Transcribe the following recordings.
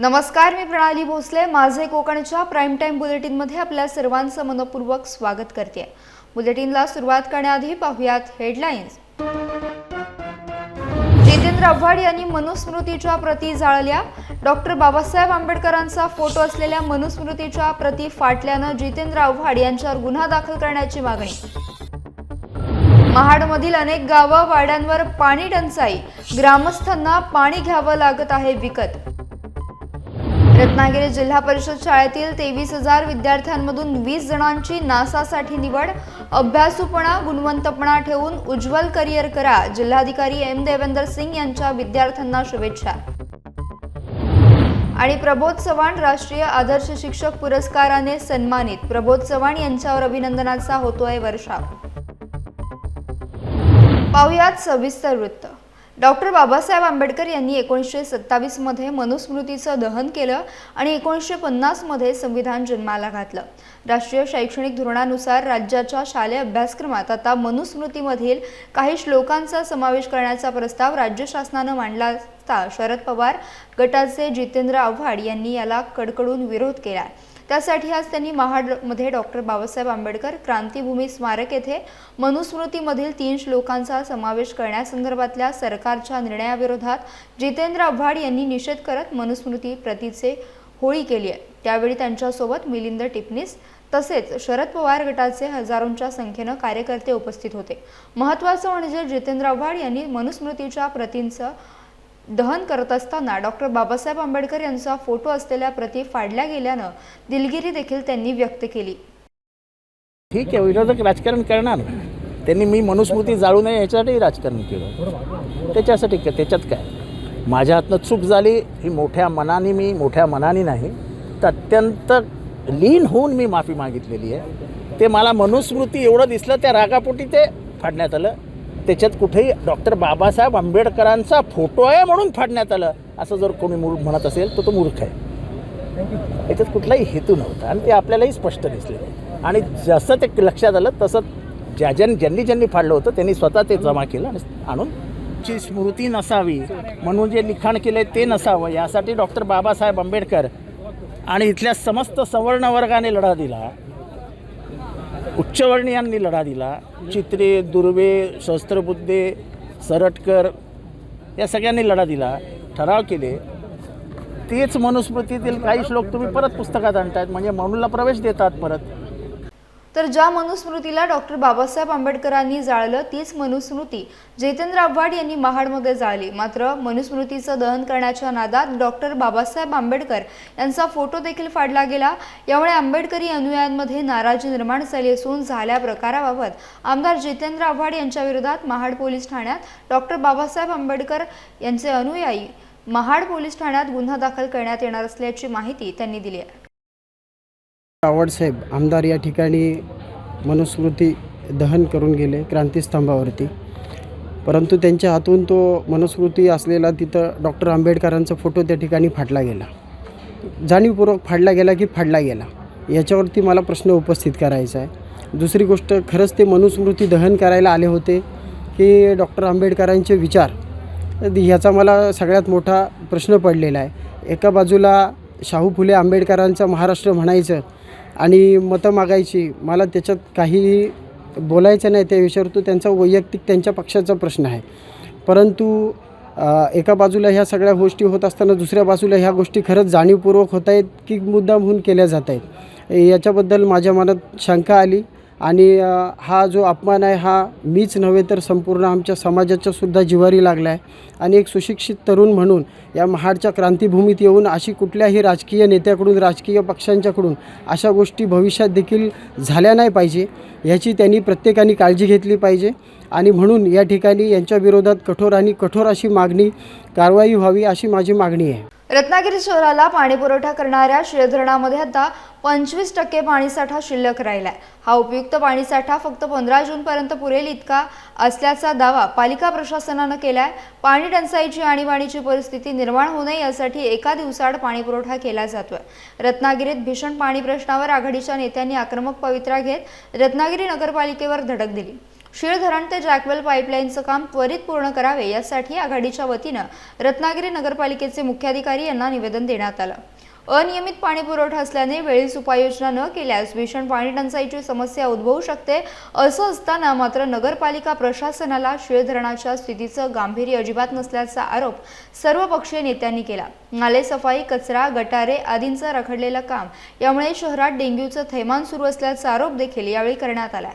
नमस्कार मी प्रणाली भोसले. माझे कोकणच्या प्राईम टाईम बुलेटिनमध्ये आपल्या सर्वांचं मनपूर्वक स्वागत करते बुलेटिनला सुरुवात करण्याआधी पाहुयात हेडलाईन्स जितेंद्र आव्हाड यांनी मनुस्मृतीच्या प्रती जाळल्या. डॉक्टर बाबासाहेब आंबेडकरांचा फोटो असलेल्या मनुस्मृतीच्या प्रती फाटल्यानं जितेंद्र आव्हाड यांच्यावर गुन्हा दाखल करण्याची मागणी. महाडमधील अनेक गावं वाड्यांवर पाणी टंचाई. ग्रामस्थांना पाणी घ्यावं लागत आहे विकत. रत्नागिरी जिल्हा परिषद शाळेतील तेवीस हजार विद्यार्थ्यांमधून वीस जणांची नासासाठी निवड अभ्यासूपणा गुणवंतपणा ठेवून उज्ज्वल करिअर करा जिल्हाधिकारी एम देवेंदर सिंग यांच्या विद्यार्थ्यांना शुभेच्छा. आणि प्रबोध चव्हाण राष्ट्रीय आदर्श शिक्षक पुरस्काराने सन्मानित प्रबोध चव्हाण यांच्यावर अभिनंदनाचा होतोय वर्षाव. पाहुयात सविस्तर वृत्त. डॉक्टर बाबासाहेब आंबेडकर यांनी एकोणीसशे सत्तावीसमध्ये मनुस्मृतीचं दहन केलं आणि एकोणीसशे पन्नासमध्ये संविधान जन्माला घातलं. राष्ट्रीय शैक्षणिक धोरणानुसार राज्याच्या शालेय अभ्यासक्रमात आता मनुस्मृतीमधील काही श्लोकांचा समावेश करण्याचा प्रस्ताव राज्य शासनानं मांडला असता शरद पवार गटाचे जितेंद्र आव्हाड यांनी याला कडकडून विरोध केला. त्यासाठी आज त्यांनी महाडमध्ये डॉक्टर बाबासाहेब आंबेडकर क्रांतीभूमी स्मारक येथे मनुस्मृतीमधील तीन श्लोकांचा समावेश करण्यासंदर्भातल्या सरकारच्या निर्णयाविरोधात जितेंद्र आव्हाड यांनी निषेध करत मनुस्मृती प्रतीचे होळी केली आहे. त्यावेळी त्यांच्यासोबत मिलिंद टिपणीस तसेच शरद पवार गटाचे हजारोंच्या संख्येनं कार्यकर्ते उपस्थित होते. महत्त्वाचं म्हणजे जितेंद्र आव्हाड यांनी मनुस्मृतीच्या प्रतींचं दहन करत असताना डॉक्टर बाबासाहेब आंबेडकर यांचा फोटो असलेल्या प्रती फाडल्या गेल्यानं दिलगिरी देखील त्यांनी व्यक्त केली. ठीक आहे विरोधक राजकारण करणार. त्यांनी मी मनुस्मृती जाळू नये याच्यासाठी राजकारण केलं. त्याच्यासाठी काय त्याच्यात काय? माझ्या हातनं चूक झाली ही मोठ्या मनाने मी मोठ्या मनाने नाही. तर अत्यंत लीन होऊन मी माफी मागितलेली आहे. ते मला मनुस्मृती एवढं दिसलं त्या रागापोटी ते फाडण्यात आलं. त्याच्यात कुठेही डॉक्टर बाबासाहेब आंबेडकरांचा फोटो आहे म्हणून फाडण्यात आलं. असं जर कोणी मूळ म्हणत असेल तर तो मूर्ख आहे. याच्यात कुठलाही हेतू नव्हता आणि ते आपल्यालाही स्पष्ट दिसले. आणि जसं ते लक्षात आलं तसं ज्या ज्या ज्यांनी ज्यांनी फाडलं होतं त्यांनी स्वतः ते जमा केलं आणि आणून ची स्मृती नसावी म्हणून जे लिखाण केलं ते नसावं. यासाठी डॉक्टर बाबासाहेब आंबेडकर आणि इथल्या समस्त सवर्ण वर्गाने लढा दिला. उच्चवर्णीयांनी लढा दिला. चित्रे दुर्वे शस्त्रबुद्धे सरटकर या सगळ्यांनी लढा दिला. ठराव केले. तेच मनुस्मृतीतील काही श्लोक तुम्ही परत पुस्तकात आणतात म्हणजे म्हणूनला प्रवेश देतात परत. तर ज्या मनुस्मृतीला डॉक्टर बाबासाहेब आंबेडकरांनी जाळलं तीच मनुस्मृती. जितेंद्र आव्हाड यांनी महाडमध्ये जाळली. मात्र मनुस्मृतीचं दहन करण्याच्या नादात डॉक्टर बाबासाहेब आंबेडकर यांचा फोटो देखील फाडला गेला. यामुळे आंबेडकरी अनुयायांमध्ये नाराजी निर्माण झाली असून झाल्या प्रकाराबाबत आमदार जितेंद्र आव्हाड यांच्या विरोधात महाड पोलीस ठाण्यात डॉक्टर बाबासाहेब आंबेडकर यांचे अनुयायी महाड पोलीस ठाण्यात गुन्हा दाखल करण्यात येणार असल्याची माहिती त्यांनी दिली आहे. आवडसाहेब आमदार या ठिकाणी मनुस्मृती दहन करून गेले क्रांतीस्तंभावरती. परंतु त्यांच्या हातून तो मनुस्मृती असलेला तिथं डॉक्टर आंबेडकरांचा फोटो त्या ठिकाणी फाडला गेला. जाणीवपूर्वक फाडला गेला की फाडला गेला. याच्यावरती मला प्रश्न उपस्थित करायचा आहे. दुसरी गोष्ट खरंच ते मनुस्मृती दहन करायला आले होते की डॉक्टर आंबेडकरांचे विचार? ह्याचा मला सगळ्यात मोठा प्रश्न पडलेला आहे. एका बाजूला शाहू फुले आंबेडकरांचा महाराष्ट्र म्हणायचं आणि मतं मागायची मला त्याच्यात काहीही बोलायचं नाही त्या विषयावर तो त्यांचा वैयक्तिक त्यांच्या पक्षाचा प्रश्न आहे. परंतु एका बाजूला ह्या सगळ्या गोष्टी होत असताना दुसऱ्या बाजूला ह्या गोष्टी खरंच जाणीवपूर्वक होत आहेत की मुद्दामहून केल्या जात आहेत. याच्याबद्दल माझ्या मनात शंका आली. आणि हा जो अपमान आहे हा मीच नव्हे तर संपूर्ण आमच्या समाजाच्यासुद्धा जिवारी लागला आहे आणि एक सुशिक्षित तरुण म्हणून या महाडच्या क्रांतीभूमीत येऊन अशी कुठल्याही राजकीय नेत्याकडून राजकीय पक्षांच्याकडून अशा गोष्टी भविष्यात देखील झाल्या नाही पाहिजे ह्याची त्यांनी प्रत्येकाने काळजी घेतली पाहिजे. आणि म्हणून या ठिकाणी यांच्या विरोधात कठोर आणि कठोर अशी मागणी कारवाई व्हावी अशी माझी मागणी आहे. रत्नागिरी शहराला पाणीपुरवठा करणाऱ्या शिळधरणामध्ये आता पंचवीस टक्के पाणीसाठा शिल्लक राहिलाय. हा उपयुक्त पाणीसाठा फक्त पंधरा जूनपर्यंत पुरेल इतका असल्याचा दावा पालिका प्रशासनानं केलाय. पाणी टंचाईची आणीबाणीची परिस्थिती निर्माण होऊ नये यासाठी एका दिवसाआड पाणीपुरवठा केला जातोय. रत्नागिरीत भीषण पाणी प्रश्नावर आघाडीच्या नेत्यांनी आक्रमक पवित्रा घेत रत्नागिरी नगरपालिकेवर धडक दिली. शीळ धरण ते जॅकवेल पाईपलाईनचं काम त्वरित पूर्ण करावे यासाठी आघाडीच्या वतीनं रत्नागिरी नगरपालिकेचे मुख्याधिकारी यांना निवेदन देण्यात आलं. अनियमित पाणी पुरवठा असल्याने वेळीच उपाययोजना न केल्यास भीषण पाणी टंचाईची समस्या उद्भवू शकते असं असताना मात्र नगरपालिका प्रशासनाला शिळ धरणाच्या स्थितीचं गांभीर्य अजिबात नसल्याचा आरोप सर्वपक्षीय नेत्यांनी केला. नाले सफाई कचरा गटारे आदींचं रखडलेलं काम यामुळे शहरात डेंग्यूचं थैमान सुरू असल्याचा आरोप देखील यावेळी करण्यात आला.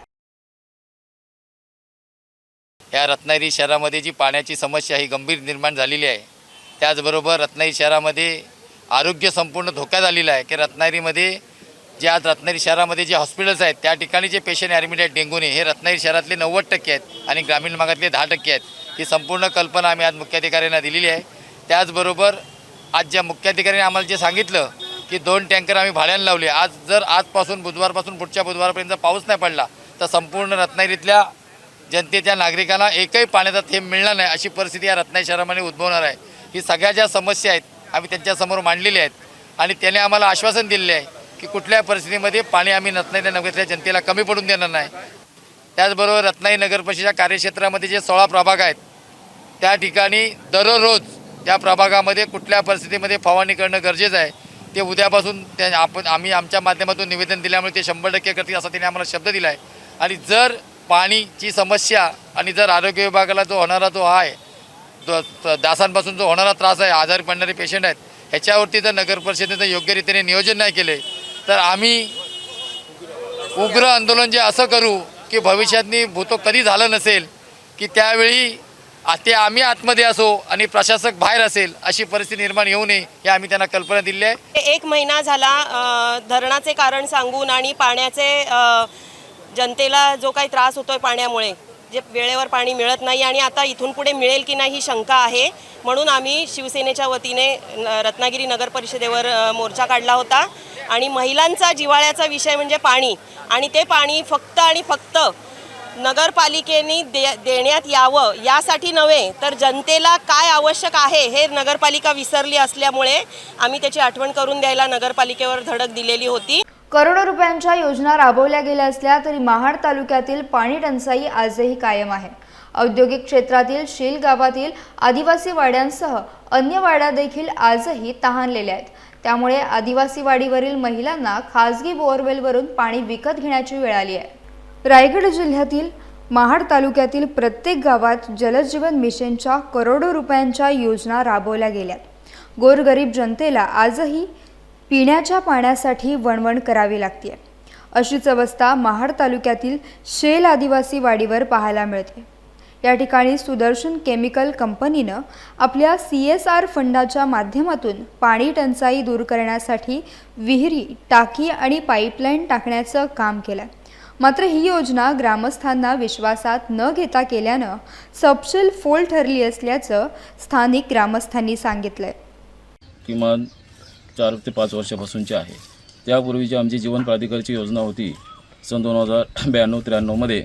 या रत्नागिरी शहरामध्ये जी पाण्याची समस्या ही गंभीर निर्माण झालेली आहे त्याचबरोबर रत्नागिरी शहरामध्ये आरोग्य संपूर्ण धोक्यात आलेलं आहे की रत्नागिरीमध्ये जे आज रत्नागिरी शहरामध्ये जे हॉस्पिटल्स आहेत त्या ठिकाणी जे पेशंट ॲडमिट आहेत डेंग्यूने हे रत्नागिरी शहरातले नव्वद टक्के आहेत आणि ग्रामीण भागातले दहा टक्के आहेत. ही संपूर्ण कल्पना आम्ही आज मुख्याधिकाऱ्यांना दिलेली आहे. त्याचबरोबर आज ज्या मुख्याधिकाऱ्यांनी आम्हाला जे सांगितलं की दोन टँकर आम्ही भाड्यानं लावले आज जर आजपासून बुधवारपासून पुढच्या बुधवारपर्यंत पाऊस नाही पडला तर संपूर्ण रत्नागिरीतल्या जनतेच्या नागरिकांना एकही पाण्याचा थेंब मिळणार नाही अशी परिस्थिती या रत्नागिरी शहरामध्ये उद्भवणार आहे. ही सगळ्या ज्या समस्या आहेत आम्ही त्यांच्यासमोर मांडलेल्या आहेत आणि त्याने आम्हाला आश्वासन दिलेले आहे की कुठल्याही परिस्थितीमध्ये पाणी आम्ही रत्नागिरी नगरातल्या जनतेला कमी पडून देणार नाही. त्याचबरोबर रत्नागिरी नगर परिषदेच्या कार्यक्षेत्रामध्ये जे सोळा प्रभाग आहेत त्या ठिकाणी दररोज त्या प्रभागामध्ये कुठल्या परिस्थितीमध्ये फवारणी करणं गरजेचं आहे ते उद्यापासून त्या आपण आम्ही आमच्या माध्यमातून निवेदन दिल्यामुळे ते शंभर टक्के करतील असा त्याने आम्हाला शब्द दिला आहे. आणि जर पाणीची समस्या आणि जर आरोग्य विभागाला जो होणारा जो आहे दासांपासून डासांपासून जो होणारा त्रास आहे आजारी पडणारे पेशंट आहेत ह्याच्यावरती जर नगर परिषदेचं योग्य रीतीने नियोजन नाही केले तर आम्ही उग्र आंदोलन जे असं करू की भविष्यातनी भूतो कधी झालं नसेल की त्यावेळी ते आम्ही आतमध्ये असो आणि प्रशासक बाहेर असेल अशी परिस्थिती निर्माण येऊ नये हे आम्ही त्यांना कल्पना दिली आहे. एक महिना झाला धरणाचे कारण सांगून आणि पाण्याचे जनतेला जो काही त्रास होतोय पाण्यामुळे जे वेळेवर पाणी मिळत नाही आणि आता इथून पुढे मिळेल की नाही ही शंका आहे म्हणून आम्ही शिवसेनेच्या वतीने न- रत्नागिरी नगर परिषदेवर मोर्चा काढला होता. आणि महिलांचा जिवाळ्याचा विषय म्हणजे पाणी आणि ते पाणी फक्त आणि फक्त नगरपालिकेने दे देण्यात यावं यासाठी नव्हे तर जनतेला काय आवश्यक आहे हे नगरपालिका विसरली असल्यामुळे आम्ही त्याची आठवण करून द्यायला नगरपालिकेवर धडक दिलेली होती. करोडो रुपयांच्या योजना राबवल्या गेल्या असल्या तरी महाड तालुक्यातील पाणी टंचाई आजही कायम आहे. औद्योगिक क्षेत्रातील शील गावातील आदिवासी वाड्यांसह अन्य वाड्या देखील आजही तहानलेल्या आहेत. त्यामुळे आदिवासी वाडीवरील महिलांना खासगी बोअरवेलवरून पाणी विकत घेण्याची वेळ आली आहे. रायगड जिल्ह्यातील महाड तालुक्यातील प्रत्येक गावात जलजीवन मिशनच्या करोडो रुपयांच्या योजना राबवल्या गेल्या गोरगरीब जनतेला आजही पिण्याच्या पाण्यासाठी वणवण करावी लागते अशीच अवस्था महाड तालुक्यातील शेल आदिवासी वाडीवर पाहायला मिळते. या ठिकाणी सुदर्शन केमिकल कंपनीनं आपल्या सी एस आर फंडाच्या माध्यमातून पाणी टंचाई दूर करण्यासाठी विहिरी टाकी आणि पाईपलाईन टाकण्याचं काम केलं मात्र ही योजना ग्रामस्थांना विश्वासात न घेता केल्यानं सपशेल फोल ठरली असल्याचं स्थानिक ग्रामस्थांनी सांगितलंय. किमान चार ते पाच वर्षापासूनची आहे. त्यापूर्वीची आमची जीवन प्राधिकारची योजना होती सन दोन हजार ब्याण्णव त्र्याण्णवमध्ये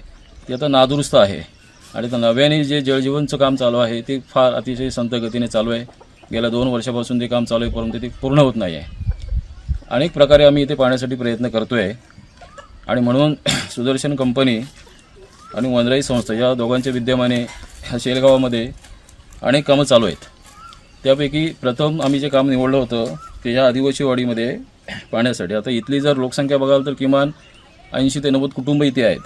ती आता नादुरुस्त आहे. आणि आता नव्याने जे जलजीवनचं काम चालू आहे ते फार अतिशय संत गतीने चालू आहे. गेल्या दोन वर्षापासून ते काम चालू आहे परंतु ते पूर्ण होत नाही आहे. अनेक प्रकारे आम्ही इथे पाहण्यासाठी प्रयत्न करतो आहे आणि म्हणून सुदर्शन कंपनी आणि वनराई संस्था या दोघांच्या विद्यमाने ह्या शेलगावामध्ये अनेक कामं चालू आहेत. त्यापैकी प्रथम आम्ही जे काम निवडलं होतं की ह्या आदिवासी वाडीमध्ये पाण्यासाठी आता इथली जर लोकसंख्या बघाल तर किमान ऐंशी ते नव्वद कुटुंब इथे आहेत.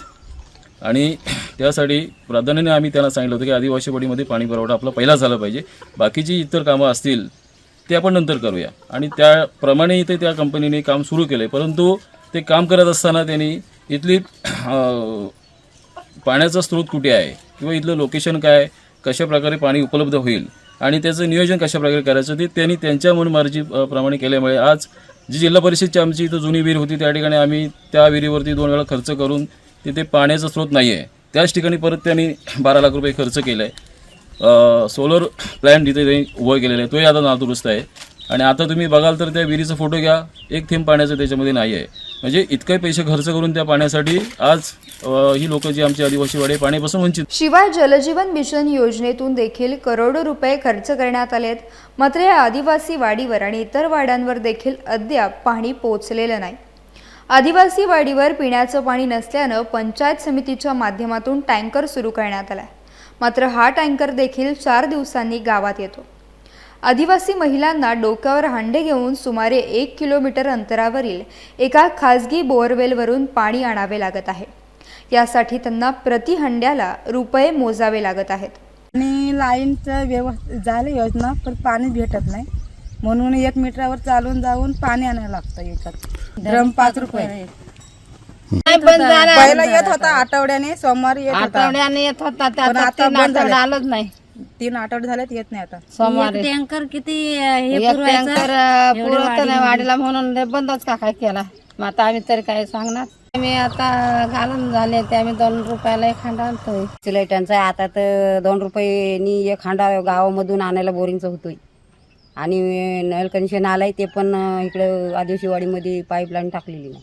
आणि त्यासाठी प्राधान्याने आम्ही त्यांना सांगितलं होतं की आदिवासी वाडीमध्ये पाणी पुरवठा आपला पहिला झाला पाहिजे. बाकीची इतर कामं असतील ते आपण नंतर करूया. आणि त्याप्रमाणे इथे त्या कंपनीने काम सुरू केलं परंतु ते काम करत असताना त्यांनी इथली पाण्याचा स्रोत कुठे आहे? किंवा इथलं लोकेशन काय? आहे, कशा प्रकारे पाणी उपलब्ध होईल? आणि त्याचं नियोजन कशाप्रकारे करायचं ते त्यांनी त्यांच्या मनमर्जी प्रमाणे केल्यामुळे आज जी जिल्हा परिषदची आमची इथं जुनी विहीर होती त्या ठिकाणी आम्ही त्या विहिरीवरती दोन वेळा खर्च करून तिथे पाण्याचा स्रोत नाही आहे त्याच ठिकाणी परत त्यांनी बारा लाख रुपये खर्च केला आहे सोलर प्लॅन्ट तिथे त्यांनी उभं केलेलं आहे. तोही आता नादुरुस्त आहे. आणि आता तुम्ही बघाल तर त्या विहिरीचा फोटो घ्या. एक थेंब पाण्याचं त्याच्यामध्ये नाही आहे म्हणजे इतके पैसे खर्च करून त्या पाण्यासाठी आज ही लोक जी आमची आदिवासी वाडे पाण्यापासून वंचित. शिवाय जलजीवन मिशन योजनेतून देखील करोडो रुपये खर्च करण्यात आलेत. मात्र या आदिवासी वाडीवर आणि इतर वाड्यांवर देखील अद्याप पाणी पोचलेलं नाही. आदिवासी वाडीवर पिण्याचं पाणी नसल्यानं पंचायत समितीच्या माध्यमातून टँकर सुरू करण्यात आला मात्र हा टँकर देखील चार दिवसांनी गावात येतो. आदिवासी महिलांना डोक्यावर हांडे घेऊन सुमारे एक किलोमीटर अंतरावरील एका खाजगी बोअरवेलवरून पाणी आणावे लागत आहे. यासाठी त्यांना प्रति हंड्याला रुपये मोजावे लागत आहेत. आणि लाईनचं व्यवस्थित झालं योजना पण पाणी भेटत नाही. म्हणून एक मीटरवर चालून जाऊन पाणी आणायला लागतं याच्यात. ड्रम पाच रुपये. पहिला येत होता आठवड्याने सोमवारी येत होता. आठवड्याने येत होता पण आता बंद झालं. आलंच नाही. तीन आठवडे झालेत येत नाही आता. सोमवारी. टँकर किती अं, हे एक पुरवायचं? टँकर एवढी पुरवत नाही वाढीला म्हणून ते बंदच का काय केला? मग आता आम्ही तरी काय सांगणार? आम्ही आता घालून झाले ते आम्ही दोन रुपयाला एक खांडा आणतोय. सिलेटनचा आहे आता तर दोन रुपयेनी एक हांडा गावामधून आणायला बोरिंगचं होतोय. आणि नळ कनेक्शन आलंय ते पण इकडं आदिवासीवाडीमध्ये पाईपलाईन टाकलेली नाही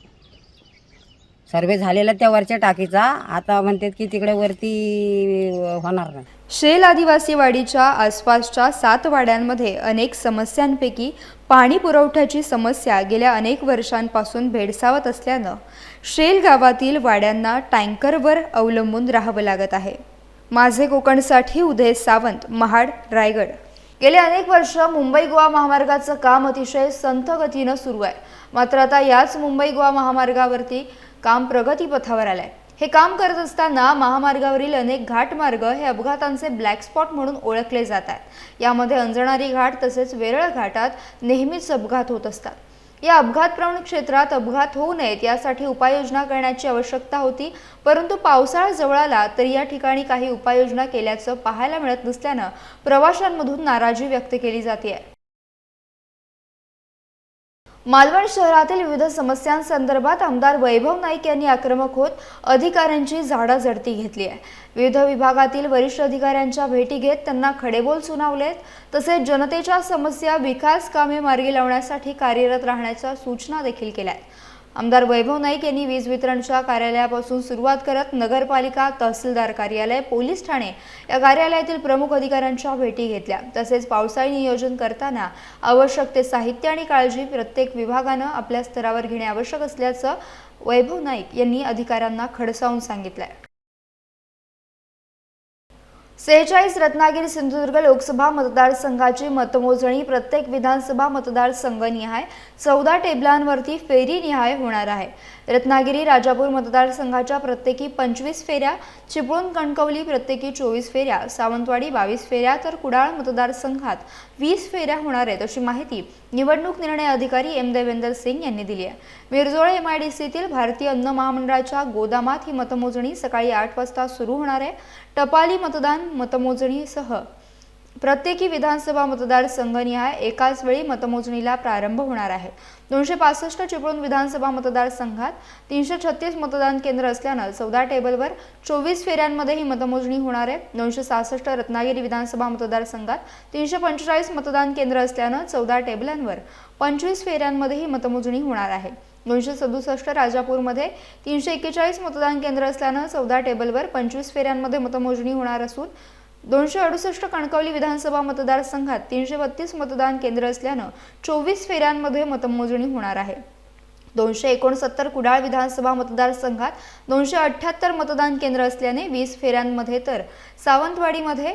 सर्वे झालेला त्या वरच्या टाकीचा. आता म्हणतात की तिकडे वरती होणार नाही. शेल आदिवासी वाडीच्या आसपासच्या सात वाड्यांमध्ये अनेक समस्यांपैकी पाणी पुरवठ्याची समस्या गेल्या अनेक वर्षांपासून भेडसावत असल्यानं शेल गावातील वाड्यांना टँकरवर अवलंबून राहावं लागत आहे. माझे कोकणसाठी उदय सावंत महाड रायगड. गेले अनेक वर्ष मुंबई गोवा महामार्गाचं काम अतिशय संथ गतीनं सुरू आहे. मात्र आता याच मुंबई गोवा महामार्गावरती काम प्रगतीपथावर आलंय. हे काम करत असताना महामार्गावरील अनेक घाटमार्ग हे अपघातांचे ब्लॅक स्पॉट म्हणून ओळखले जात आहेत यामध्ये अंजणारी घाट तसेच वेरळ घाटात नेहमीच अपघात होत असतात. या अपघातप्रवण क्षेत्रात अपघात होऊ नयेत यासाठी उपाययोजना करण्याची आवश्यकता होती परंतु पावसाळा जवळ आला तर या ठिकाणी काही उपाययोजना केल्याचं पाहायला मिळत नसल्यानं प्रवाशांमधून नाराजी व्यक्त केली जाते आहे मालवण शहरातील विविध समस्यांसंदर्भात आमदार वैभव नाईक यांनी आक्रमक होत अधिकाऱ्यांची झाडाझडती घेतली आहे. विविध विभागातील वरिष्ठ अधिकाऱ्यांच्या भेटी घेत त्यांना खडेबोल सुनावलेत तसेच जनतेच्या समस्या विकास कामे मार्गी लावण्यासाठी कार्यरत राहण्याच्या सूचना देखील केल्या आहेत. आमदार वैभव नाईक यांनी वीज वितरणच्या कार्यालयापासून सुरुवात करत नगरपालिका तहसीलदार कार्यालय पोलीस ठाणे या कार्यालयातील प्रमुख अधिकाऱ्यांच्या भेटी घेतल्या. तसेच पावसाळी नियोजन करताना आवश्यक ते साहित्य आणि काळजी प्रत्येक विभागानं आपल्या स्तरावर घेणे आवश्यक असल्याचं वैभव नाईक यांनी अधिकाऱ्यांना खडसावून सांगितलंय. सेहेचाळीस रत्नागिरी सिंधुदुर्ग लोकसभा मतदारसंघाची मतमोजणी प्रत्येक विधानसभा मतदारसंघनिहाय चौदा टेबलांवरती फेरीनिहाय होणार आहे. रत्नागिरी राजापूर मतदारसंघाच्या प्रत्येकी पंचवीस फेऱ्या चिपळूण कणकवली प्रत्येकी चोवीस फेऱ्या सावंतवाडी बावीस फेऱ्या तर कुडाळ मतदारसंघात वीस फेऱ्या होणार आहेत अशी माहिती निवडणूक निर्णय अधिकारी एम देवेंदर सिंग यांनी दिली आहे. मिरजोळे एम आय डी सीतील भारतीय अन्न महामंडळाच्या गोदामात ही मतमोजणी सकाळी आठ वाजता सुरू होणार आहे. टपाली मतदान मतमोजणीसह प्रत्येकी विधानसभा मतदारसंघनिहाय एकाच वेळी मतमोजणीला प्रारंभ होणार आहे. दोनशे पासष्ट चिपळूण विधानसभा मतदारसंघात तीनशे छत्तीस मतदान केंद्र असल्यानं चौदा टेबलवर चोवीस फेऱ्यांमध्ये ही मतमोजणी होणार आहे. दोनशे सहासष्ट रत्नागिरी विधानसभा मतदारसंघात तीनशे पंचेचाळीस मतदान केंद्र असल्यानं चौदा टेबलांवर पंचवीस फेऱ्यांमध्ये ही मतमोजणी होणार आहे. दोनशे सदुसष्ट राजापूरमध्ये तीनशे एक्केचाळीस मतदान केंद्र असल्यानं चौदा टेबलवर पंचवीस फेऱ्यांमध्ये मतमोजणी होणार असून दोनशे अडुसष्ट कणकवली विधानसभा मतदारसंघात तीनशे बत्तीस मतदान केंद्र असल्यानं चोवीस फेऱ्यांमध्ये मतमोजणी होणार आहे. दोनशे एकोणसत्तर कुडाळ विधानसभा मतदारसंघात दोनशे अठ्ठ्याहत्तर मतदान केंद्र असल्याने वीस फेऱ्यांमध्ये तर सावंतवाडीमध्ये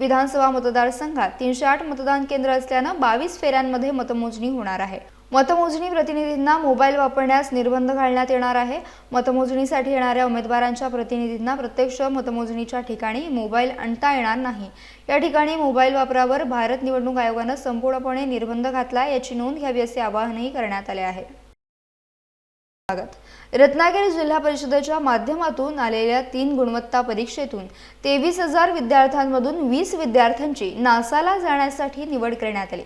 विधानसभा मतदारसंघात तीनशे आठ मतदान केंद्र असल्यानं बावीस फेऱ्यांमध्ये मतमोजणी होणार आहे. मतमोजणी प्रतिनिधींना मोबाईल वापरण्यास निर्बंध घालण्यात येणार आहे. मतमोजणीसाठी येणाऱ्या उमेदवारांच्या प्रतिनिधींना प्रत्यक्ष मतमोजणीच्या ठिकाणी मोबाईल आणता येणार नाही. या ठिकाणी मोबाईल वापरावर भारत निवडणूक आयोगानं संपूर्णपणे निर्बंध घातला याची नोंद घ्यावी असे आवाहनही करण्यात आले आहे. रत्नागिरी जिल्हा परिषदेच्या माध्यमातून आलेल्या तीन गुणवत्ता परीक्षेतून तेवीस हजार विद्यार्थ्यांमधून वीस विद्यार्थ्यांची नासाला जाण्यासाठी निवड करण्यात आली.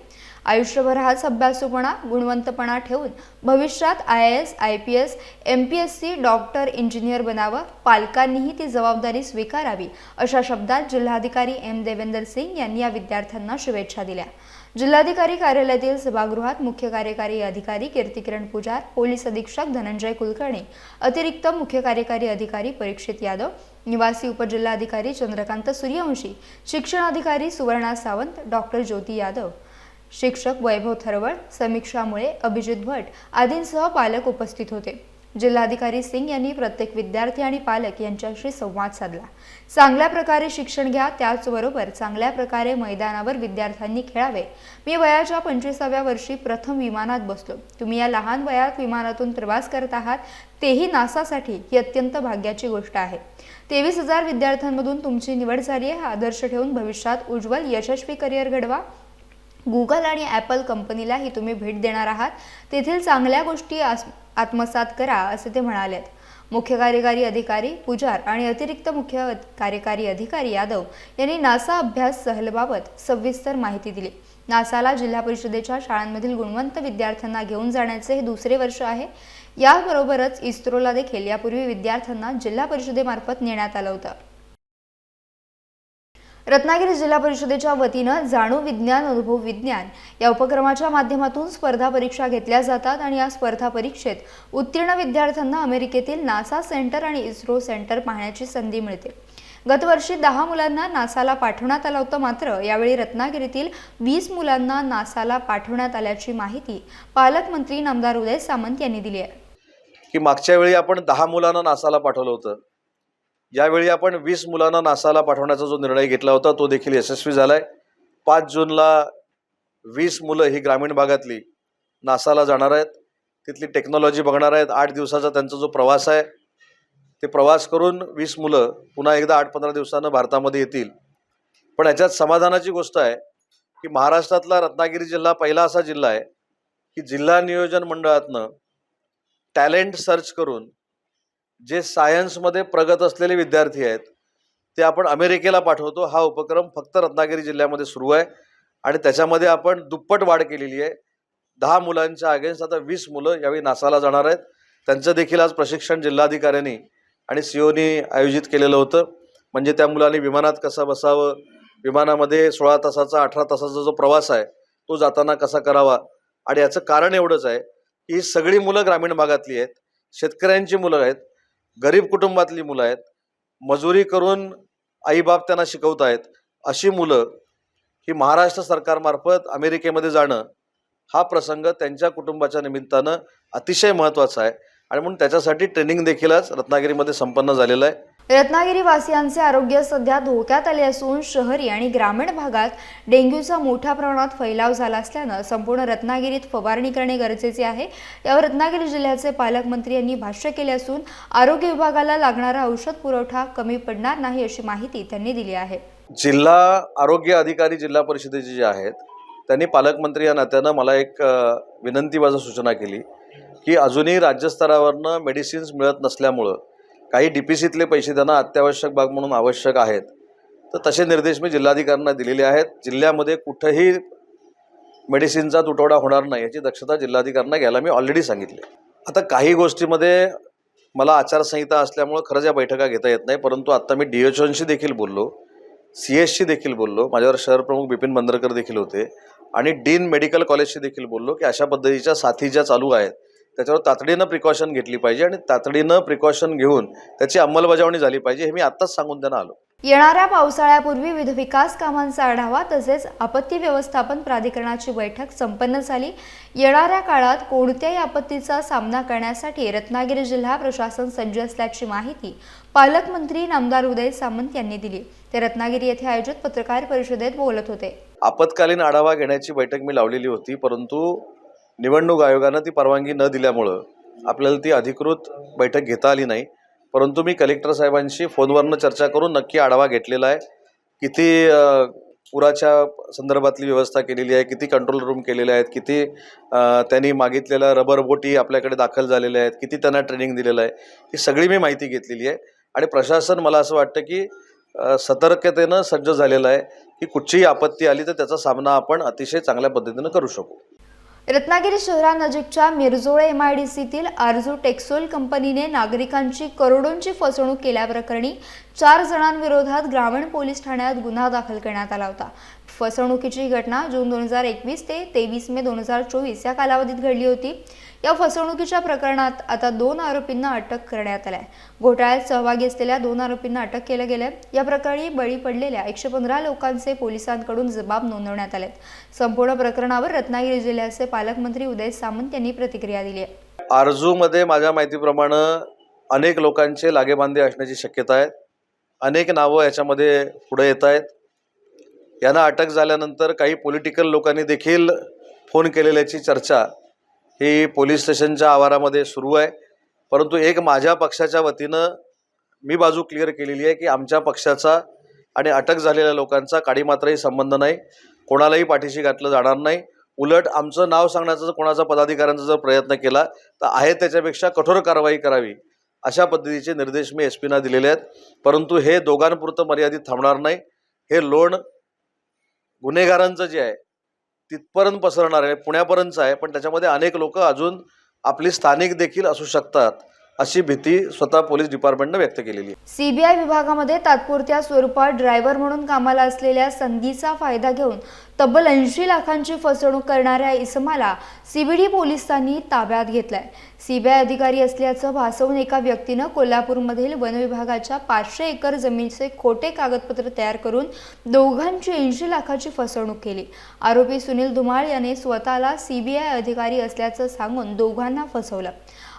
आयुष्यभर हाच अभ्यासूपणा गुणवंतपणा ठेवून भविष्यात I S I P S M P S C doctor engineer बनावं पालकांनीही ती जबाबदारी स्वीकारावी अशा शब्दात जिल्हाधिकारी एम देवेंदर सिंग यांनी या विद्यार्थ्यांना शुभेच्छा दिल्या. जिल्हाधिकारी कार्यालयातील सभागृहात मुख्य कार्यकारी अधिकारी कीर्तिकिरण पुजार पोलीस अधीक्षक धनंजय कुलकर्णी अतिरिक्त मुख्य कार्यकारी अधिकारी परीक्षित यादव निवासी उपजिल्हाधिकारी चंद्रकांत सूर्यवंशी शिक्षण अधिकारी सुवर्णा सावंत डॉक्टर ज्योती यादव शिक्षक वैभव थरवळ समीक्षामुळे अभिजित भट आदींसह पालक उपस्थित होते. जिल्हाधिकारी सिंग यांनी प्रत्येक विद्यार्थी आणि पालक यांच्याशी संवाद साधला. चांगल्या प्रकारे शिक्षण घ्या त्याचबरोबर चांगल्या प्रकारे मैदानावर विद्यार्थ्यांनी खेळावे. मी वयाच्या पंचवीसाव्या वर्षी प्रथम विमानात बसलो. तुम्ही या लहान वयात विमानातून प्रवास करत आहात तेही नासासाठी ही अत्यंत भाग्याची गोष्ट आहे. तेवीस हजार विद्यार्थ्यांमधून तुमची निवड झाली आहे. हा आदर्श ठेवून भविष्यात उज्ज्वल यशस्वी करिअर घडवा. गुगल आणि ॲपल कंपनीलाही तुम्ही भेट देणार आहात. तेथील चांगल्या गोष्टी आस आत्मसात करा असे ते म्हणालेत. मुख्य कार्यकारी अधिकारी पुजार आणि अतिरिक्त मुख्य कार्यकारी अधिकारी यादव यांनी नासा अभ्यास सहलबाबत सविस्तर माहिती दिली. नासाला जिल्हा परिषदेच्या शाळांमधील गुणवंत विद्यार्थ्यांना घेऊन जाण्याचे हे दुसरे वर्ष आहे. याबरोबरच इस्रोला देखील यापूर्वी विद्यार्थ्यांना जिल्हा परिषदेमार्फत नेण्यात आलं होतं. रत्नागिरी जिल्हा परिषदेच्या वतीनं जाणू विज्ञान अनुभव विज्ञान या उपक्रमाच्या माध्यमातून स्पर्धा परीक्षा घेतल्या जातात आणि या स्पर्धा परीक्षेत उत्तीर्ण विद्यार्थ्यांना अमेरिकेतील नासा सेंटर आणि इस्रो सेंटर पाहण्याची संधी मिळते. गतवर्षी दहा मुलांना नासाला पाठवण्यात आलं होतं मात्र यावेळी रत्नागिरीतील वीस मुलांना नासाला पाठवण्यात आल्याची माहिती पालकमंत्री नामदार उदय सामंत यांनी दिली आहे. की मागच्या वेळी आपण दहा मुलांना नासाला पाठवलं होतं. यावेळी आपण वीस मुलांना नासाला पाठवण्याचा जो निर्णय घेतला होता तो देखील यशस्वी झाला आहे पाच जूनला वीस मुलं ही ग्रामीण भागातली नासाला जाणार आहेत. तिथली टेक्नॉलॉजी बघणार आहेत. आठ दिवसाचा त्यांचा जो प्रवास आहे ते प्रवास करून वीस मुलं पुन्हा एकदा आठ पंधरा दिवसानं भारतामध्ये येतील. पण याच्यात समाधानाची गोष्ट आहे की महाराष्ट्रातला रत्नागिरी जिल्हा पहिला असा जिल्हा आहे की जिल्हा नियोजन मंडळातनं टॅलेंट सर्च करून जे सायन्समध्ये प्रगत असलेले विद्यार्थी आहेत ते आपण अमेरिकेला पाठवतो. हा उपक्रम फक्त रत्नागिरी जिल्ह्यामध्ये सुरू आहे. आणि त्याच्यामध्ये आपण दुप्पट वाढ केलेली आहे. दहा मुलांच्या अगेन्स्ट आता वीस मुलं यावेळी नासाला जाणार आहेत. त्यांचं देखील आज प्रशिक्षण जिल्हाधिकाऱ्यांनी आणि सीओनी आयोजित केलेलं होतं. म्हणजे त्या मुलांनी विमानात कसं बसावं? विमानामध्ये सोळा तासाचा अठरा तासाचा जो प्रवास आहे तो जाताना कसा करावा? आणि याचं कारण एवढंच आहे की ही सगळी मुलं ग्रामीण भागातली आहेत. शेतकऱ्यांची मुलं आहेत. गरीब कुटुंबातली मुलं आहेत. मजुरी करून आईबाप त्यांना शिकवत आहेत. अशी मुलं ही महाराष्ट्र सरकारमार्फत अमेरिकेमध्ये जाणं हा प्रसंग त्यांच्या कुटुंबाच्या निमित्तानं अतिशय महत्त्वाचा आहे. आणि म्हणून त्याच्यासाठी ट्रेनिंग देखील आज रत्नागिरीमध्ये संपन्न झालेलं आहे. रत्नागिरी वासियांचे आरोग्य सध्या धोक्यात आले असून शहरी आणि ग्रामीण भागात डेंग्यूचा मोठ्या प्रमाणात फैलाव झाला असल्यानं संपूर्ण रत्नागिरीत फवारणी करणे गरजेचे आहे. यावर रत्नागिरी जिल्ह्याचे पालकमंत्री यांनी भाष्य केले असून आरोग्य विभागाला लागणारा औषध पुरवठा कमी पडणार नाही अशी माहिती त्यांनी दिली आहे. जिल्हा आरोग्य अधिकारी जिल्हा परिषदेचे जे आहेत त्यांनी पालकमंत्री या नात्यानं मला एक विनंती विनंतीबाजा सूचना केली की अजूनही राज्यस्तरावरनं मेडिसिन्स मिळत नसल्यामुळं काही डी पी सीतले पैसे त्यांना अत्यावश्यक भाग म्हणून आवश्यक आहेत. तर तसे निर्देश मी जिल्हाधिकाऱ्यांना दिलेले आहेत. जिल्ह्यामध्ये कुठंही मेडिसिनचा तुटवडा होणार नाही याची दक्षता जिल्हाधिकाऱ्यांना घ्यायला मी ऑलरेडी सांगितले. आता काही गोष्टीमध्ये मला आचारसंहिता असल्यामुळं खरंच या बैठका घेता येत नाही. परंतु आत्ता मी डी एच ओनशी देखील बोललो सी एसशी देखील बोललो. माझ्यावर शहर प्रमुख बिपिन बंदरकर देखील होते. आणि डीन मेडिकल कॉलेजशी देखील बोललो की अशा पद्धतीच्या साथी ज्या चालू आहेत त्याच्यावर तातडीनं प्रिकॉशन घेतली पाहिजे आणि तातडीनं प्रिकॉशन घेऊन त्याची अंमलबजावणी झाली पाहिजे हे मी आत्ताच सांगून त्यांना आलो. येणाऱ्या पावसाळ्यापूर्वी विविध विकास कामांचा आढावा तसेच आपत्ती व्यवस्थापन प्राधिकरणाची बैठक संपन्न झाली. येणाऱ्या काळात कोणत्याही आपत्तीचा सामना करण्यासाठी रत्नागिरी जिल्हा प्रशासन सज्ज असल्याची माहिती पालकमंत्री नामदार उदय सामंत यांनी दिली. ते रत्नागिरी येथे आयोजित पत्रकार परिषदेत बोलत होते. आपत्कालीन आढावा घेण्याची बैठक मी लावलेली होती परंतु निवडणूक आयोगानं ती परवानगी न दिल्यामुळं आपल्याला ती अधिकृत बैठक घेता आली नाही. परंतु मी कलेक्टर साहेबांशी फोनवरनं चर्चा करून नक्की आढावा घेतलेला आहे. किती पुराच्या संदर्भातली व्यवस्था केलेली आहे किती कंट्रोल रूम केलेले आहेत किती त्यांनी मागितलेल्या रबर बोटी आपल्याकडे दाखल झालेल्या आहेत किती त्यांना ट्रेनिंग दिलेलं आहे ही सगळी मी माहिती घेतलेली आहे. आणि प्रशासन मला असं वाटतं की सतर्कतेनं सज्ज झालेलं आहे की कुठचीही आपत्ती आली तर त्याचा सामना आपण अतिशय चांगल्या पद्धतीनं करू शकू. रत्नागिरी शहरानजीकच्या मिरजोळे एम आय डी सीतील आरजू टेक्सोल कंपनीने नागरिकांची करोडोंची फसवणूक केल्याप्रकरणी चार जणांविरोधात ग्रामीण पोलीस ठाण्यात गुन्हा दाखल करण्यात आला होता. फसवणुकीची घटना जून दोन हजार एकवीस ते तेवीस मे दोन हजार चोवीस या कालावधीत घडली होती. या फसवणुकीच्या प्रकरणात आता दोन आरोपींना अटक करण्यात आल्या घोटाळ्यात सहभागी असलेल्या दोन आरोपींना अटक केलं गेलं या प्रकरणी बळी पडलेल्या एकशे पंधरा लोकांचे पोलिसांकडून जबाब नोंदवण्यात आले संपूर्ण प्रकरणावर रत्नागिरी जिल्ह्याचे पालकमंत्री उदय सामंत यांनी प्रतिक्रिया दिली आहे. आरजूमध्ये माझ्या माहितीप्रमाणे अनेक लोकांचे लागेबांधे असण्याची शक्यता आहे. अनेक नावं याच्यामध्ये पुढे येत आहेत. यांना अटक झाल्यानंतर काही पॉलिटिकल लोकांनी देखील फोन केलेल्याची चर्चा ही पोलीस स्टेशनच्या आवारामध्ये सुरू आहे. परंतु एक माझ्या पक्षाच्या वतीनं मी बाजू क्लिअर केलेली आहे की आमच्या पक्षाचा आणि अटक झालेल्या लोकांचा काडीमात्रही संबंध नाही. कोणालाही पाठीशी घातलं जाणार नाही. उलट आमचं नाव सांगण्याचा जर कोणाचा पदाधिकाऱ्यांचा जर प्रयत्न केला तर आहे त्याच्यापेक्षा कठोर कारवाई करावी अशा पद्धतीचे निर्देश मी एस पीना दिलेले आहेत. परंतु हे दोघांपुरतं मर्यादित थांबणार नाही. हे लोण गुन्हेगारांचं जे आहे तिथपर्यंत पसरणार आहे पुण्यापर्यंतच आहे पण त्याच्यामध्ये अनेक लोक अजून आपली स्थानिक देखील असू शकतात. अशी भीती स्वतः पोलीस डिपार्टमेंटनं व्यक्त केलेली सीबीआय विभागामध्ये तात्पुरत्या स्वरूपात ड्रायव्हर म्हणून कामाला असलेल्या संधीचा फायदा घेऊन तब्बल ऐंशी लाखांची फसवणूक करणाऱ्या इसमाला सीबीडी पोलिसांनी ताब्यात घेतलाय. सीबीआय अधिकारी असल्याचं भासवून एका व्यक्तीनं कोल्हापूरमधील वन विभागाच्या पाचशे एकर जमिनीचे खोटे कागदपत्र तयार करून दोघांची ऐंशी लाखाची फसवणूक केली. आरोपी सुनील धुमाळ याने स्वतःला सीबीआय अधिकारी असल्याचं सांगून दोघांना फसवलं.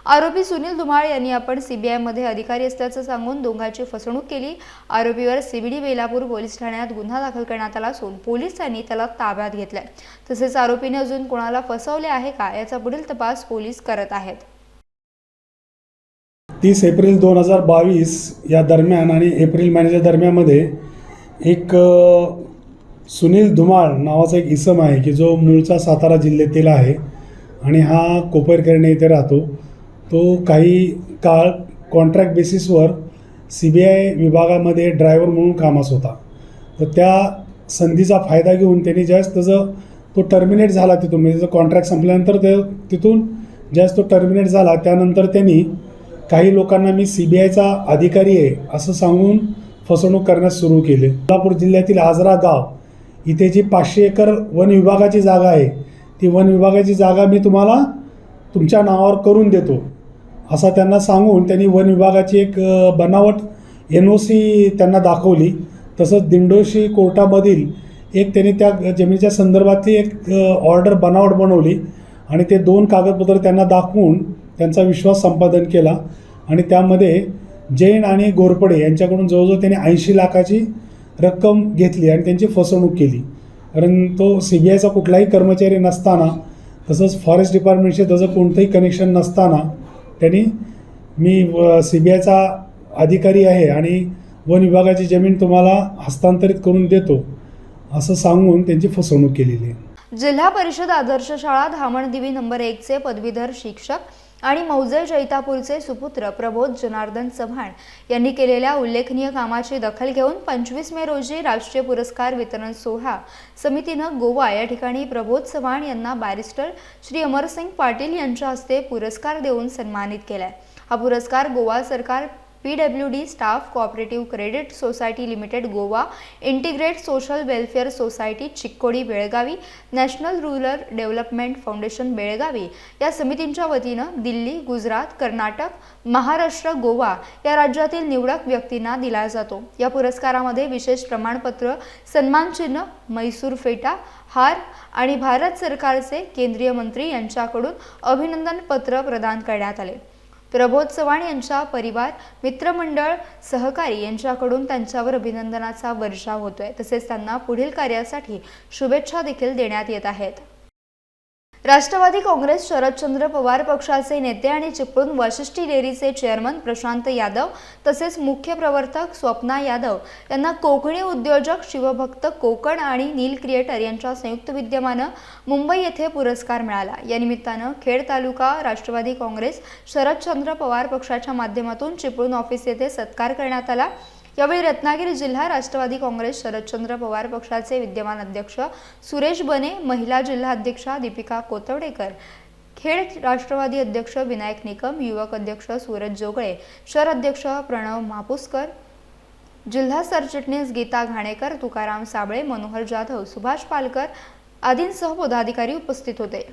आरोपी सुनील धुमाळ यांनी आपण सीबीआयमध्ये अधिकारी असल्याचं सांगून दोघांची फसवणूक केली. आरोपीवर सीबीडी बेलापूर पोलीस ठाण्यात गुन्हा दाखल करण्यात आला असून पोलिसांनी त्याला ताब्यात घेतलाय. तसेच आरोपीने अजून कोणाला फसवले आहे का याचा पुढील तपास पोलीस करत आहेत. तीस एप्रिल दोन हजार बावीस या दरम्यान आणि एप्रिल महिन्याच्या दरम्यानमध्ये एक सुनील धुमाळ नावाचा एक इसम आहे की जो मूळचा सातारा जिल्ह्यातील आहे आणि हा कोपरकर्णी इथे राहतो. तो काही काळ कॉन्ट्रॅक्ट बेसिसवर सी बी आय विभागामध्ये ड्रायव्हर म्हणून कामास होता. तर त्या संधीचा फायदा घेऊन त्यांनी ज्यावेळेस त्याचं तो टर्मिनेट झाला तिथून म्हणजे त्याचं कॉन्ट्रॅक्ट संपल्यानंतर ते तिथून ज्यावेळेस तो टर्मिनेट झाला त्यानंतर त्यांनी काही लोकांना मी सी बी आयचा अधिकारी आहे असं सांगून फसवणूक करण्यास सुरू केले. कोल्हापूर जिल्ह्यातील आजरा गाव इथे जी पाचशे एकर वन विभागाची जागा आहे ती वन विभागाची जागा मी तुम्हाला तुमच्या नावावर करून देतो. असा त्यांना सांगून त्यांनी वन विभागाची एक बनावट एन ओ सी त्यांना दाखवली. तसंच दिंडोशी कोर्टामधील एक त्यांनी त्या जमिनीच्या संदर्भातली एक ऑर्डर बनावट बनवली आणि ते दोन कागदपत्र त्यांना दाखवून त्यांचा विश्वास संपादन केला. आणि त्यामध्ये जैन आणि गोरपडे यांच्याकडून जवळजवळ त्यांनी ऐंशी लाखाची रक्कम घेतली आणि त्यांची फसवणूक केली. कारण तो सी बी आयचा कुठलाही कर्मचारी नसताना तसंच फॉरेस्ट डिपार्टमेंटशी त्याचं कोणतंही कनेक्शन नसताना त्यांनी मी सी बी आयचा अधिकारी आहे आणि वन विभागाची जमीन तुम्हाला हस्तांतरित करून देतो असं सांगून त्यांची फसवणूक केलेली आहे. जिल्हा परिषद आदर्श शाळा धामणदिवी नंबर एकचे पदवीधर शिक्षक आणि मौजे जैतापूरचे सुपुत्र प्रबोध जनार्दन चव्हाण यांनी केलेल्या उल्लेखनीय कामाची दखल घेऊन पंचवीस मे रोजी राष्ट्रीय पुरस्कार वितरण सोहळा समितीनं गोवा या ठिकाणी प्रबोध चव्हाण यांना बॅरिस्टर श्री अमरसिंग पाटील यांच्या हस्ते पुरस्कार देऊन सन्मानित केलाय. हा पुरस्कार गोवा सरकार P W D staff cooperative credit society limited Goa integrate social welfare society Chikkodi Belagavi national rural development foundation Belagavi. या समितींच्या वतीनं दिल्ली गुजरात कर्नाटक महाराष्ट्र गोवा या राज्यातील निवडक व्यक्तींना दिला जातो. या पुरस्कारामध्ये विशेष प्रमाणपत्र सन्मानचिन्ह मैसूर फेटा हार आणि भारत सरकारचे केंद्रीय मंत्री यांच्याकडून अभिनंदन पत्र प्रदान करण्यात आले. प्रबोध चव्हाण यांच्या परिवार मित्रमंडळ सहकारी यांच्याकडून त्यांच्यावर अभिनंदनाचा वर्षाव होतोय. तसेच त्यांना पुढील कार्यासाठी शुभेच्छा देखील देण्यात येत आहेत. राष्ट्रवादी काँग्रेस शरदचंद्र पवार पक्षाचे नेते आणि चिपळूण वाशिष्ठी डेअरीचे चेअरमन प्रशांत यादव तसेच मुख्य प्रवर्तक स्वप्ना यादव यांना कोकणी उद्योजक शिवभक्त कोकण आणि नील क्रिएटर यांच्या संयुक्त विद्यमानं मुंबई येथे पुरस्कार मिळाला. या निमित्तानं खेड तालुका राष्ट्रवादी काँग्रेस शरदचंद्र पवार पक्षाच्या माध्यमातून चिपळूण ऑफिस येथे सत्कार करण्यात आला. यावेळी रत्नागिरी जिल्हा राष्ट्रवादी काँग्रेस शरदचंद्र पवार पक्षाचे विद्यमान अध्यक्ष सुरेश बने महिला जिल्हा अध्यक्षा दीपिका कोतवडेकर खेड राष्ट्रवादी अध्यक्ष विनायक निकम युवक अध्यक्ष सूरज जोगळे शहर अध्यक्ष प्रणव महापुसकर जिल्हा सरचिटणीस गीता घाणेकर तुकाराम साबळे मनोहर जाधव सुभाष पालकर आदींसह पदाधिकारी उपस्थित होते.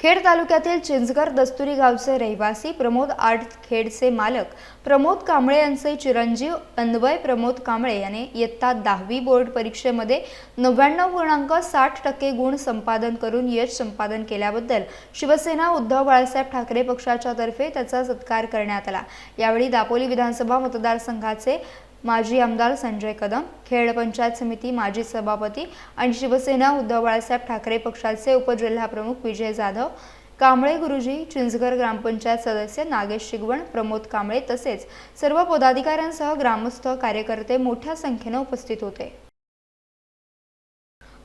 खेड तालुक्यातील चिंचगर दस्तुरी गावचे रहिवासी प्रमोद आर्ट खेडचे मालक प्रमोद कांबळे यांचे चिरंजीव अन्वय प्रमोद कांबळे याने इयत्ता दहावी बोर्ड परीक्षेमध्ये नव्याण्णव पूर्णांक साठ टक्के गुण संपादन करून यश संपादन केल्याबद्दल शिवसेना उद्धव बाळासाहेब ठाकरे पक्षाच्या तर्फे त्याचा सत्कार करण्यात आला. यावेळी दापोली विधानसभा मतदारसंघाचे माजी आमदार संजय कदम खेड पंचायत समिती माजी सभापती आणि शिवसेना उद्धव बाळासाहेब ठाकरे पक्षाचे उपजिल्हाप्रमुख विजय जाधव कांबळे गुरुजी चिंचगर ग्रामपंचायत सदस्य नागेश शिगवण प्रमोद कांबळे तसेच सर्व पदाधिकाऱ्यांसह ग्रामस्थ कार्यकर्ते मोठ्या संख्येनं उपस्थित होते.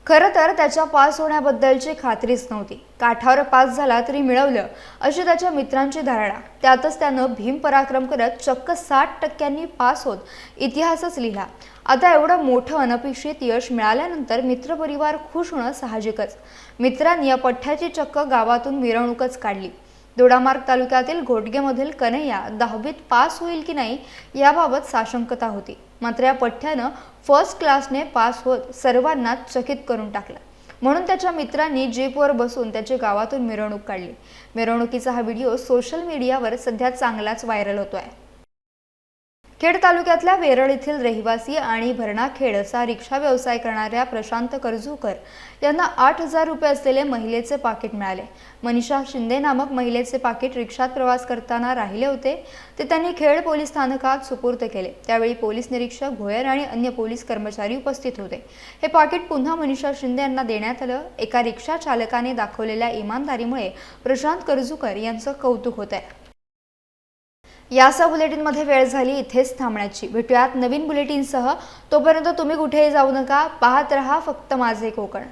खरं तर त्याच्या पास होण्याबद्दलची खात्रीच नव्हती. काठावर पास झाला तरी मिळवलं अशी त्याच्या मित्रांची धारणा. त्यातच त्यानं भीम पराक्रम करत चक्क साठ टक्क्यांनी पास होत इतिहासच लिहिला. आता एवढं मोठं अनपेक्षित यश मिळाल्यानंतर मित्रपरिवार खुश होणं साहजिकच. मित्रांनी या पठ्ठ्याची चक्क गावातून मिरवणूकच काढली. दोडामार्ग तालुक्यातील घोटगेमधील कन्हैया दहावीत पास होईल की नाही याबाबत साशंकता होती. मात्र या पठ्ठ्यानं फर्स्ट क्लासने पास होत सर्वांना चकित करून टाकलं. म्हणून त्याच्या मित्रांनी जीपवर बसून त्याची गावातून मिरवणूक काढली. मिरवणुकीचा हा व्हिडिओ सोशल मीडियावर सध्या चांगलाच व्हायरल होतो आहे खेड तालुक्यातल्या वेरळ येथील रहिवासी आणि भरणाखेड असा रिक्षा व्यवसाय करणाऱ्या प्रशांत करजूकर यांना आठ हजार रुपये असलेले महिलेचे पाकिट मिळाले. मनीषा शिंदे नामक महिलेचे पाकिट रिक्षात प्रवास करताना राहिले होते. ते त्यांनी खेड पोलीस स्थानकात सुपूर्द केले. त्यावेळी पोलीस निरीक्षक भोयर आणि अन्य पोलीस कर्मचारी उपस्थित होते. हे पाकिट पुन्हा मनीषा शिंदे यांना देण्यात आलं. एका रिक्षा चालकाने दाखवलेल्या इमानदारीमुळे प्रशांत करजूकर यांचं कौतुक होत आहे यासह बुलेटिनमध्ये वेळ झाली इथेच थांबण्याची. भेटूयात नवीन बुलेटिनसह. तोपर्यंत तुम्ही कुठेही जाऊ नका. पाहत रहा फक्त माझे कोकण.